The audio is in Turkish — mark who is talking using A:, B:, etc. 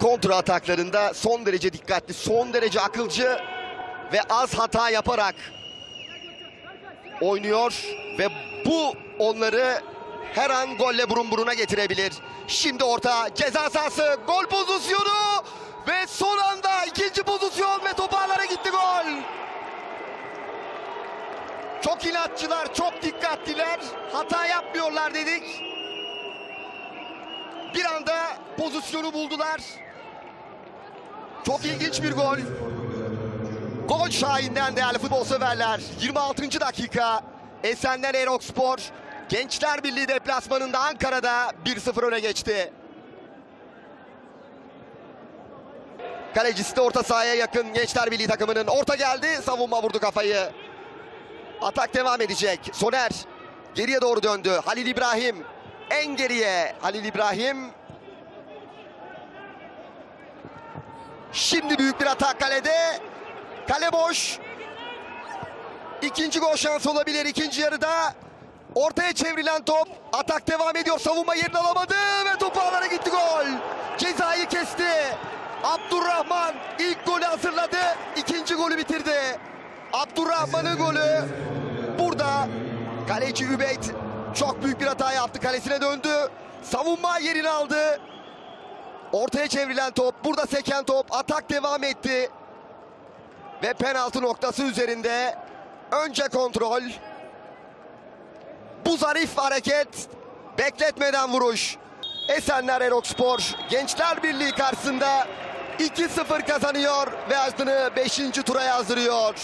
A: kontra ataklarında son derece dikkatli, son derece akılcı ve az hata yaparak oynuyor ve bu onları her an golle burun buruna getirebilir. Şimdi orta ceza sahası gol pozisyonu ve son anda ikinci pozisyon ve top ağlara gitti gol. Çok inatçılar, çok dikkatliler. Hata yapmıyorlar dedik. Bir anda pozisyonu buldular. Çok ilginç bir gol. Gol Şahin'den değerli futbol severler. 26. dakika. Esenler Erokspor Gençler Birliği deplasmanında Ankara'da 1-0 öne geçti. Kalecisi de orta sahaya yakın Gençler Birliği takımının. Orta geldi, savunma vurdu kafayı. Atak devam edecek. Soner geriye doğru döndü. Halil İbrahim en geriye. Halil İbrahim Şimdi büyük bir atak kalede. Kale boş. İkinci gol şansı olabilir ikinci yarıda. Ortaya çevrilen top. Atak devam ediyor. Savunma yerini alamadı ve top ağlara gitti gol. Cezayı kesti. Abdurrahman ilk golü hazırladı. ikinci golü bitirdi. Abdurrahman'ın golü. Burada kaleci Übeyt çok büyük bir hata yaptı. Kalesine döndü. Savunma yerini aldı. Ortaya çevrilen top, burada seken top, atak devam etti. Ve penaltı noktası üzerinde önce kontrol. Bu zarif hareket, bekletmeden vuruş. Esenler Erokspor Gençler Birliği karşısında 2-0 kazanıyor ve adını 5. tura yazdırıyor.